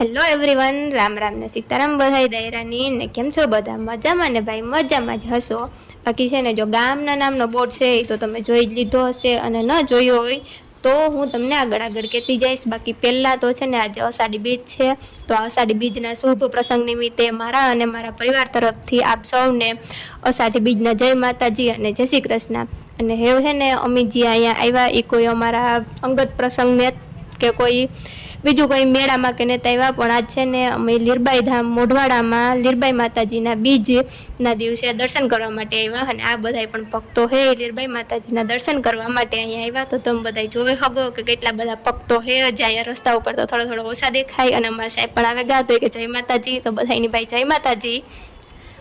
Hello everyone Ram Ram ને સીતારામ બધાય દાયરાની. ને કેમ છો બધા? મજામાં ને ભાઈ? મજામાં જ હશો? બાકી છે ને જો ગામના નામનો બોર્ડ છે, એ તો તમે જોઈ જ લીધો હશે અને ન જોયો હોય, તો હું તમને આગળ આગળ કહેતી જઈશ. બાકી પહેલાં તો છે ને આજે અષાઢી બીજ છે, તો અષાઢી બીજના શુભ પ્રસંગ નિમિત્તે મારા અને મારા પરિવાર તરફથી આપ સૌને અષાઢી બીજના જય માતાજી અને જય શ્રી કૃષ્ણ. અને હેવ છે ને અમે જે અહીંયા આવ્યા. એ કોઈ અમારા અંગત પ્રસંગને કે કોઈ બીજું કોઈ મેળામાં કે નેતા આવ્યા પણ આજ છે ને અમે લીરબાઈ ધામ, મોઢવાડામાં લીરબાઈ માતાજીના બીજના દિવસે દર્શન કરવા માટે આવ્યા અને આ બધાય પણ ભક્તો હે. લીરબાઈ માતાજીના દર્શન કરવા માટે અહીંયા આવ્યા. તો તમે બધા જોવે હગો કે કેટલા બધા ભક્તો હે. જ અહીંયા રસ્તા ઉપર તો થોડો થોડો ઓછા દેખાય અને અમારા સાહેબ પણ આવે ગાતો કે જય માતાજી. તો બધા એની ભાઈ જય માતાજી.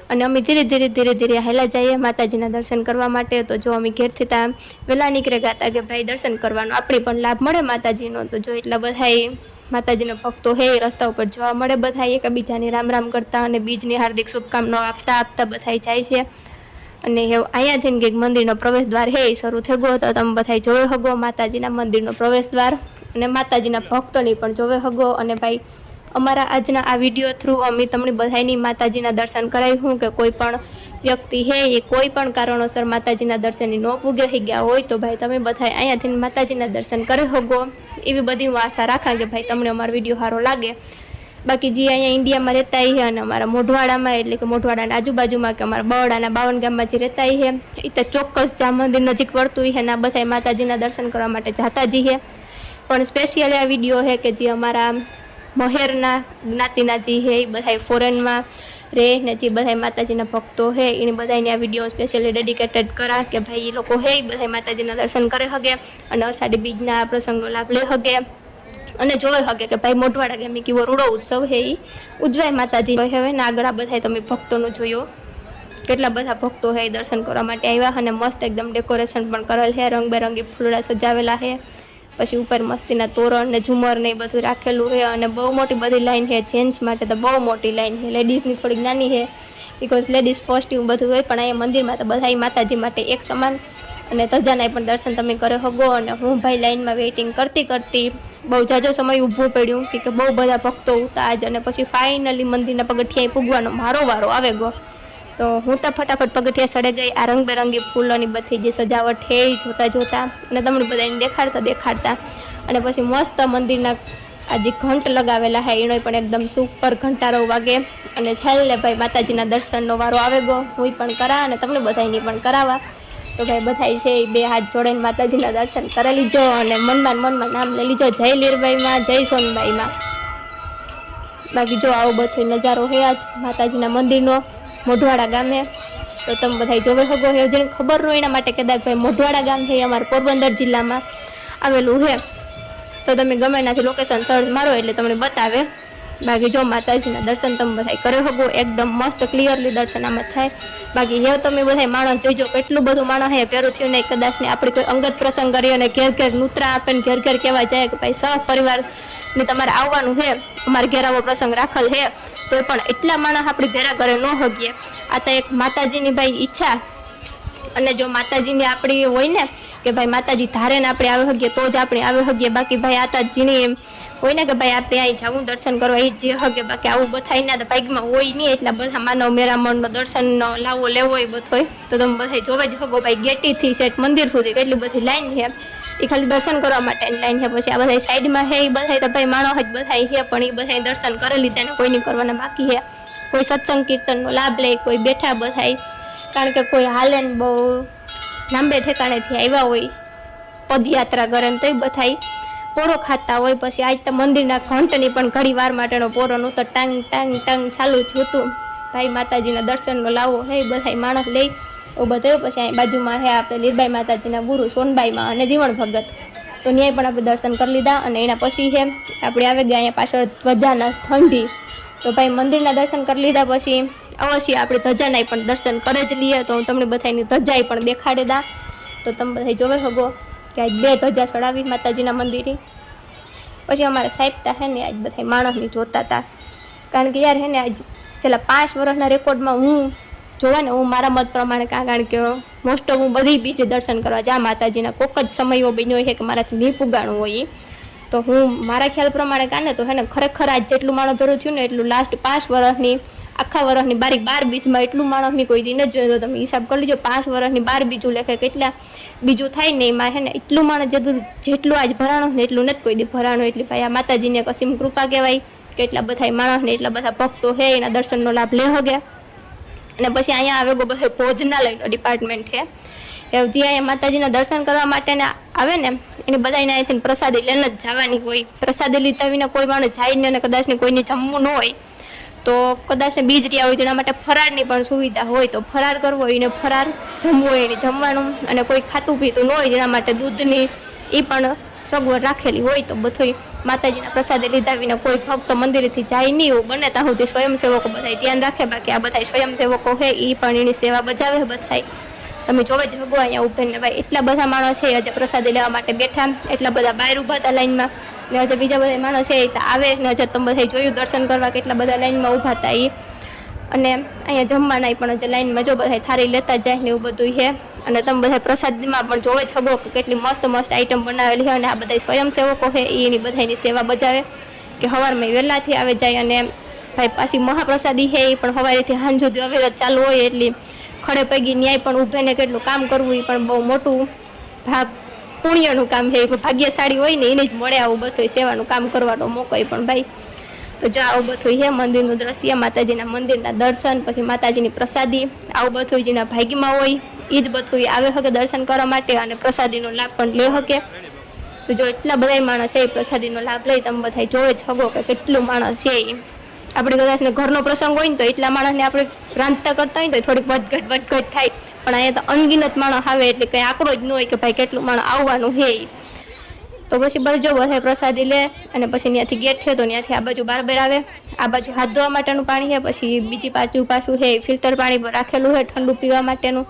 અને અમે ધીરે ધીરે ધીરે ધીરે હેલા જઈએ માતાજીના દર્શન કરવા માટે. તો જો અમે ઘેરથી ત્યાં વહેલા નીકળે ગાતા કે ભાઈ દર્શન કરવાનો આપણે પણ લાભ મળે માતાજીનો. તો જો એટલા બધાય માતાજીના ભક્તો હે, રસ્તા ઉપર જોવા મળે બધા એકબીજાની રામ રામ કરતા અને બીજની હાર્દિક શુભકામનાઓ આપતા આપતા બધા જાય છે. અને હવે અહીંયાથી ને કંઈક મંદિરનો પ્રવેશ દ્વાર હે શરૂ થઈ ગયો તો તમે બધાય જોયો હગો માતાજીના મંદિરનો પ્રવેશ દ્વાર અને માતાજીના ભક્તોની પણ જોવે હગો. અને ભાઈ અમારા આજના આ વીડિયો થ્રુ અમે તમને બધાની માતાજીના દર્શન કરાવ્યું કે કોઈ પણ વ્યક્તિ હે એ કોઈ પણ કારણોસર માતાજીના દર્શનની ન પૂગે ગયા હોય તો ભાઈ તમે બધા અહીંયાથી માતાજીના દર્શન કરી હોગો. એવી બધી હું આશા રાખા કે ભાઈ તમને અમારો વીડિયો સારો લાગે. બાકી જે અહીંયા ઇન્ડિયામાં રહેતા છે અને અમારા મોઢવાડામાં, એટલે કે મોઢવાડાના આજુબાજુમાં કે અમારા બરોડાના બાવન ગામમાં જે રહેતા છે એ તો ચોક્કસ જ્યાં મંદિર નજીક પડતું છે ને બધા માતાજીના દર્શન કરવા માટે જાતા જઈએ પણ સ્પેશિયલી આ વીડિયો છે કે જે અમારા મહેરના જ્ઞાતિના જે હે એ બધા ફોરેનમાં રે ને જે બધા માતાજીના ભક્તો હે એને બધાને આ વીડિયો સ્પેશિયલી ડેડિકેટેડ કરા કે ભાઈ એ લોકો હે એ બધા માતાજીના દર્શન કરે હગે અને અષાઢી બીજના આ પ્રસંગનો લાભ લે હગે અને જોવે હગે કે ભાઈ મોઢવાડા ગેમી કેવો રૂડો ઉત્સવ હે એ ઉજવાય માતાજી. હવે ને આગળ આ બધા તમે ભક્તોનું જોયો. કેટલા બધા ભક્તો હે દર્શન કરવા માટે આવ્યા અને મસ્ત એકદમ ડેકોરેશન પણ કરેલ છે રંગબેરંગી ફૂલડા સજાવેલા છે પછી ઉપર મસ્તીના તોરણ ને ઝુમર ને એ બધું રાખેલું છે અને બહુ મોટી બધી લાઈન છે જેન્ટ્સ માટે તો બહુ મોટી લાઈન છે. લેડીઝની થોડીક નાની છે બિકોઝ લેડીઝ પોઝિટિવ બધું હોય પણ અહીંયા મંદિરમાં તો બધા માતાજી માટે એક સમાન. અને ધજાના પણ દર્શન તમે કરે હગો અને હું ભાઈ લાઈનમાં વેઇટિંગ કરતી કરતી બહુ જાજો સમય ઊભું પડ્યું કે બહુ બધા ભક્તો ઉતા જ અને પછી ફાઇનલી મંદિરના પગથિયાએ પૂગવાનો મારો વારો આવે ગયો તો હું તો ફટાફટ પગથિયા સડે ગઈ. આ રંગબેરંગી ફૂલોની બધી જે સજાવટ એ જોતાં જોતા અને તમને બધાને દેખાડતા દેખાડતા અને પછી મસ્ત મંદિરના આ જે ઘંટ લગાવેલા હે, એનો પણ એકદમ સુપર ઘંટારો વાગે. અને છેલ્લે ભાઈ માતાજીના દર્શનનો વારો આવે ગયો હું પણ કરા અને તમને બધાની પણ કરાવવા તો ભાઈ બધાય છે એ બે હાથ જોડીને માતાજીના દર્શન કરી લીજો અને મનમાં મનમાં નામ લઈ લીજો. જય લીરબાઈમાં, જય સોનબાઈમાં. બાકી જો આવો બધો નજારો છે આજ માતાજીના મંદિરનો. મોઢવાડા ગામે. તો તમે બધા જોવે હગો હે. જેને ખબર ન હોય એના માટે કદાચ ભાઈ મોઢવાડા ગામ છે અમારા પોરબંદર જિલ્લામાં આવેલું છે. તો તમે ગમે એનાથી લોકેશન સર્ચ મારો એટલે તમને બતાવે. બાકી જો માતાજીના દર્શન તમે બધા કરે હગો, એકદમ મસ્ત ક્લિયરલી દર્શન આમાં થાય. બાકી હે તમે બધા માણસ જોઈજો કેટલું બધું માણસ હે પહેરું થયું નહીં કદાચ ને આપણે કોઈ અંગત પ્રસંગ કરીએ અને ઘેર ઘેર નૂતરા આપે ને ઘેર ઘેર કહેવા જાય કે ભાઈ સહ પરિવાર ને તમારે આવવાનું છે. અમારે ઘેર આવો પ્રસંગ રાખેલ છે. તો પણ એટલા માણસ આપણી ભેરા ઘરે ન હગીએ. આ તો એક માતાજીની ભાઈ ઈચ્છા. અને જો માતાજીની આપણી હોય ને, કે ભાઈ માતાજી ધારે ને આપણે આવે હગીએ, તો જ આપણે આવે હગીએ. બાકી ભાઈ આતા જીણી એમ હોય ને કે ભાઈ આપણે અહીં જવું દર્શન કરવા એ જે હગે. બાકી આવું બધા ના ભાગમાં હોય નહીં, એટલા બધા માનવ મેરામણનો દર્શનનો લાવો લેવો હોય બધો તો તમે બધા જોવે જ હગો, ભાઈ ગેટીથી શેઠ મંદિર સુધી કેટલી બધી લાઈન છે. એ ખાલી દર્શન કરવા માટેની લાઈન છે પછી આ બધા સાઈડમાં છે એ બધા તો ભાઈ માણસ જ બધા છે પણ એ બધા દર્શન કરી લીધા ને કોઈની કરવાના બાકી છે કોઈ સત્સંગ કીર્તનનો લાભ લે, કોઈ બેઠા બધાય. કારણ કે કોઈ હાલે ને બહુ લાંબે ઠેકાણેથી આવ્યા હોય, પદયાત્રા કરે ને તોય બધાય પોરો ખાતા હોય. પછી આજ તો મંદિરના ઘંટની પણ ઘણી વાર માટેનો પોરો નહોતો ટાંગ ટાંગ ટાંગ ચાલુ જ હતું. ભાઈ માતાજીના દર્શનનો લાવો હે બધાય માણસ લઈ એવું થયો. પછી અહીં બાજુમાં હે આપણે લીરબાઈ માતાજીના ગુરુ સોનબાઈમાં અને જીવન ભગત. તો ન્યાય પણ આપણે દર્શન કરી લીધા અને એના પછી છે, આપણે આવી ગયા અહીંયા પાછળ ધ્વજાના સ્તંભી. તો ભાઈ મંદિરના દર્શન કરી લીધા પછી અવશ્ય આપણે ધજાના પણ દર્શન કરે જ લઈએ. તો હું તમને બધાની ધજાએ પણ દેખાડે દા. તો તમે બધા જોવે શકો કે આજ બે ધજા ચડાવી માતાજીના મંદિરે. પછી અમારા સાહેબતા હે ને આજ બધા માણસની જોતા હતા કારણ કે યાર હે ને આજ છેલ્લા પાંચ વર્ષના રેકોર્ડમાં હું જોવા ને હું મારા મત પ્રમાણે કારણ કે મોસ્ટ ઓફ હું બધી બીજે દર્શન કરવા જા માતાજીના કોક જ સમય એવો બન્યો છે કે મારાથી નહીં પુગાણું હોય. તો હું મારા ખ્યાલ પ્રમાણે કાને તો હેને ખરેખર આજ જેટલું માણસ ભરું થયું ને એટલું લાસ્ટ પાંચ વર્ષની, આખા વર્ષની બારીક બાર બીજમાં એટલું માણસ નહીં કોઈ દિન નથી જોયું તો તમે હિસાબ કરી લીજો, પાંચ વર્ષની બાર બીજું લેખે કેટલા બીજું થાય ને એમાં હે ને એટલું માણસ જેટલું જેટલું આજ ભરાણું ને એટલું નથી કોઈ દી ભરાણું એટલી ભાઈ આ માતાજીને કસીમ કૃપા કહેવાય કે એટલા બધા માણસ ને એટલા બધા ભક્તો હે એના દર્શનનો લાભ લે હગે અને પછી અહીંયા આવે ગો બધે ભોજનાલયનો ડિપાર્ટમેન્ટ છે. કે જે અહીંયા માતાજીના દર્શન કરવા માટેને આવે ને, એની બધાને અહીંથી પ્રસાદી લઈને જ જવાની હોય. પ્રસાદી લીધા વિના કોઈ માણસ જાય નહીં અને કદાચ ને કોઈને જમવું ન હોય. તો કદાચ ને બીજ રહ્યા હોય એના માટે ફરાળની પણ સુવિધા હોય તો ફરાર કરવો હોય એને ફરાર જમવું હોય એને જમવાનું અને કોઈ ખાતું પીતું ન હોય તેના માટે દૂધની એ પણ સગવડ રાખેલી હોય તો બધું માતાજીના પ્રસાદે લીધા વિના કોઈ ભક્ત મંદિરેથી જાય નહીં એવું બને ત્યાં સુધી સ્વયંસેવકો બધા ધ્યાન રાખે. બાકી આ બધા સ્વયંસેવકો છે એ પણ એની સેવા બજાવે બધાય. તમે જોવે જ ભગવા અહીંયા ઉભે ભાઈ, એટલા બધા માણસ છે આજે પ્રસાદી લેવા માટે બેઠા, એટલા બધા બહાર ઊભા હતા લાઈનમાં. ને આજે બીજા બધા માણસ છે એ આવે ને આજે તમે બધા જોયું દર્શન કરવા કેટલા બધા લાઈનમાં ઊભા હતા એ અને અહીંયા જમવાના પણ આજે લાઈનમાં જો બધા થારી લેતા જાય ને એવું બધું છે અને તમે બધા પ્રસાદમાં પણ જોવે છગો કે કેટલી મસ્ત મસ્ત આઈટમ બનાવેલી છે અને આ બધા સ્વયંસેવકો છે એની બધાની સેવા બજાવે. કે સવારમાં વહેલાથી આવે જાય અને ભાઈ પાછી મહાપ્રસાદી છે એ પણ સવારેથી સાંજ સુધી ચાલુ હોય એટલી ખડે પૈકી ન્યાય પણ ઊભે ને કેટલું કામ કરવું એ પણ બહુ મોટું ભાગ, પુણ્યનું કામ છે ભાગ્યશાળી હોય ને એને જ મળે આવું બધું સેવાનું કામ કરવાનો મોકો એ પણ ભાઈ. તો જો આવું બધું છે, મંદિરનું દ્રશ્ય, માતાજીના મંદિરના દર્શન, પછી માતાજીની પ્રસાદી, આવું બધું જેના ભાગ્યમાં હોય. એ જ બધું આવે શકે દર્શન કરવા માટે અને પ્રસાદીનો લાભ પણ લઈ શકે તો જો એટલા બધા માણસ છે એ પ્રસાદીનો લાભ લઈ, તમે બધા જોવે જ હગો કે કેટલું માણસ છે એ આપણે કદાચ ઘરનો પ્રસંગ હોય ને તો એટલા માણસને આપણે રાંધતા કરતા હોય તો થોડીક વધઘટ વધઘટ થાય. પણ અહીંયા તો અનગિનત માણસ આવે એટલે કંઈ આંકડો જ ન હોય કે ભાઈ કેટલું માણસ આવવાનું ઈ. તો પછી બસ જો બધા પ્રસાદી લે અને પછી ત્યાંથી ગેટ છે તો ત્યાંથી આ બાજુ બારબેર આવે. આ બાજુ હાથ ધોવા માટેનું પાણી છે, પછી બીજી બાજુ પાછું છે ફિલ્ટર પાણી રાખેલું છે ઠંડુ પીવા માટેનું.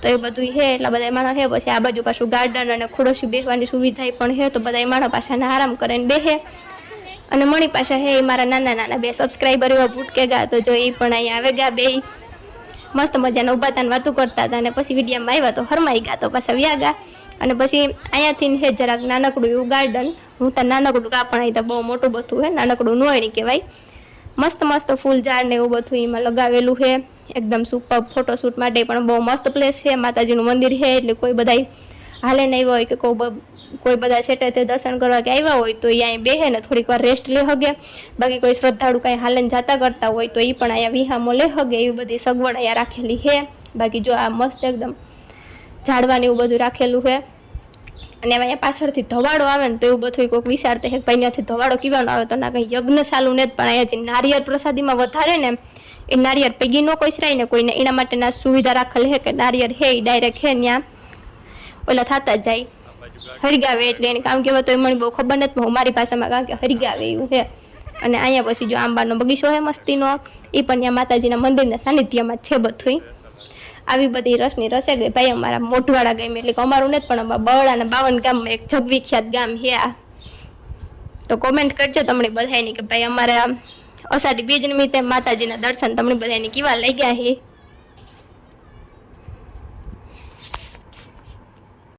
તો એ બધું છે, એટલા બધા માણસ છે. પછી આ બાજુ પાછું ગાર્ડન અને ખુડોશી બેસવાની સુવિધા પણ છે, તો બધા માણસ પાછા આરામ કરીને બેસે. અને મણી પાછા હે એ મારા નાના નાના બે સબસ્ક્રાઈબર એવા ભૂટકે ગા તો જો એ પણ અહીંયા આવે ગયા બે. મસ્ત મજાના ઊભા હતા વાતો કરતા હતા અને પછી વિડીયામાં આવ્યા તો હરમાઈ ગયા, તો પાછા વ્યા ગયા. અને પછી અહીંયાથી હે જરાક નાનકડું એવું ગાર્ડન હું ત્યાં નાનકડું કાપણ તો બહુ મોટું બધું હે નાનકડું નોયણી કહેવાય. મસ્ત મસ્ત ફૂલ ઝાડ ને એવું બધું એમાં લગાવેલું છે. એકદમ સુપર ફોટોશૂટ માટે પણ બહુ મસ્ત પ્લેસ છે. માતાજીનું મંદિર છે, એટલે કોઈ બધાય હાલે નહીં હોય કે કોઈ કોઈ બધા છેટે તે દર્શન કરવા કે આવ્યા હોય તો અહીંયા અહીં બેહે ને થોડીક વાર રેસ્ટ લે હગે. બાકી કોઈ શ્રદ્ધાળુ કાંઈ હાલેને જાતા કરતા હોય તો એ પણ અહીંયા વિહામો લે હગે. એવી બધી સગવડ અહીંયા રાખેલી છે. બાકી જો આ મસ્ત એકદમ ઝાડવાનું એવું બધું રાખેલું છે. અને અહીંયા પાછળથી ધવાડો આવે ને તો એવું બધું કોઈક વિચારતા હે ભાઈ ત્યાંથી ધવાડો કીવાનો આવે તો ના કંઈ યજ્ઞ ચાલુ ને જ પણ અહીંયા જે નારિયેળ પ્રસાદીમાં વધારે ને એ નારિયેળ પૈકી ન કોઈસરાય ને કોઈને એના માટેના સુવિધા રાખેલ હે કે નારિયેળ હે એ ડાયરેક્ટ હે ત્યાં ઓલા થતા જાય. હરિગાવે એટલે એને કામ કહેવાય તો એ મને બહુ ખબર નથી હું મારી ભાષામાં કામ કે હરિગાવે એવું હે અને અહીંયા પછી જો આંબાનો બગીચો છે મસ્તીનો એ પણ ત્યાં માતાજીના મંદિરના સાનિધ્યમાં છે બધું આવી બધી રસની રસે ગઈ ભાઈ અમારા મોઢવાડા ગામ, એટલે કે અમારું નથી, પણ અમારા બરડાના બાવન ગામમાં એક જગવિખ્યાત ગામ હે આ. તો કોમેન્ટ કરજો તમને બધાયની કે ભાઈ અમારા અષાઢી બીજ નિમિત્તે માતાજીના દર્શન તમને બધાની કેવા લઈ ગયા છે